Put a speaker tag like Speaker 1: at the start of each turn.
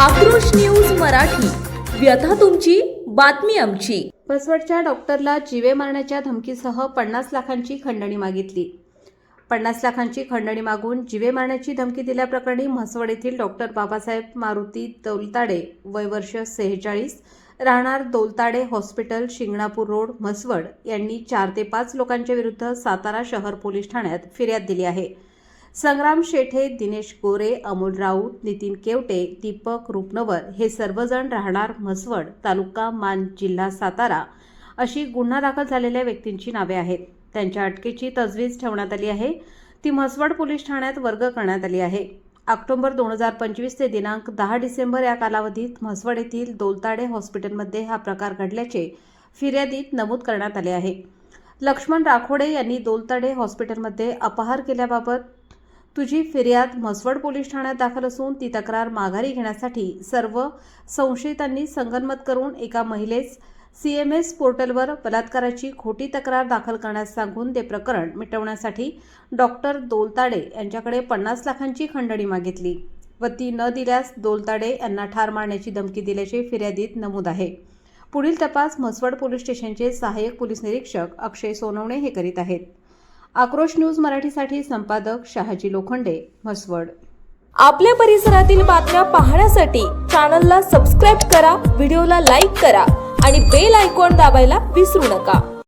Speaker 1: आक्रोश न्यूज मराठ. व्यथा तुमची बातमी आमची.
Speaker 2: बसवडच्या डॉक्टरला जिवे मारण्याच्या धमकीसह पन्नास लाखांची खंडणी मागितली. पन्नास लाखांची खंडणी मागून जिवे मारण्याची धमकी दिल्याप्रकरणी म्हसवड येथील डॉक्टर बाबासाहेब मारुती दौलताडे वय वर्ष सेहेचाळीस राहणार दौलताडे हॉस्पिटल शिंगणापूर रोड म्हसवड यांनी चार ते पाच लोकांच्या विरुद्ध सातारा शहर पोलीस ठाण्यात फिर्याद दिली आहे. संग्राम शेठे दिनेश गोरे अमोल राऊत नितीन केवटे दीपक रुपनवर हे सर्वजण राहणार म्हसवड तालुका मान जिल्हा सातारा अशी गुन्हा दाखल झालेल्या व्यक्तींची नावे आहेत. त्यांच्या अटकेची तजवीज ठेवण्यात आली आहे. ती म्हसवड पोलीस ठाण्यात वर्ग करण्यात आली आहे. ऑक्टोबर दोन हजार पंचवीस ते दिनांक दहा डिसेंबर या कालावधीत म्हसवड येथील दोलताडे हॉस्पिटलमध्ये हा प्रकार घडल्याचे फिर्यादीत नमूद करण्यात आले आहे. लक्ष्मण राखोडे यांनी दोलताडे हॉस्पिटलमध्ये अपहार केल्याबाबत तुझी फिर्याद म्हसवड पोलीस ठाण्यात दाखल असून ती तक्रार माघारी घेण्यासाठी सर्व संशयितांनी संगनमत करून एका महिलेस सी एम एस पोर्टलवर बलात्काराची खोटी तक्रार दाखल करण्यास सांगून ते प्रकरण मिटवण्यासाठी डॉक्टर दोलताडे यांच्याकडे पन्नास लाखांची खंडणी मागितली व ती न दिल्यास दोलताडे यांना ठार मारण्याची धमकी दिल्याचे फिर्यादीत नमूद आहे. पुढील तपास म्हसवड पोलीस स्टेशनचे सहाय्यक पोलीस निरीक्षक अक्षय सोनवणे हे करीत आहेत. आक्रोश न्यूज मराठीसाठी संपादक शहाजी लोखंडे म्हसवड.
Speaker 1: आपल्या परिसरातील बातम्या पाहण्यासाठी चॅनलला सबस्क्राईब करा व्हिडिओला लाईक करा आणि बेल आयकॉन दाबायला विसरू नका.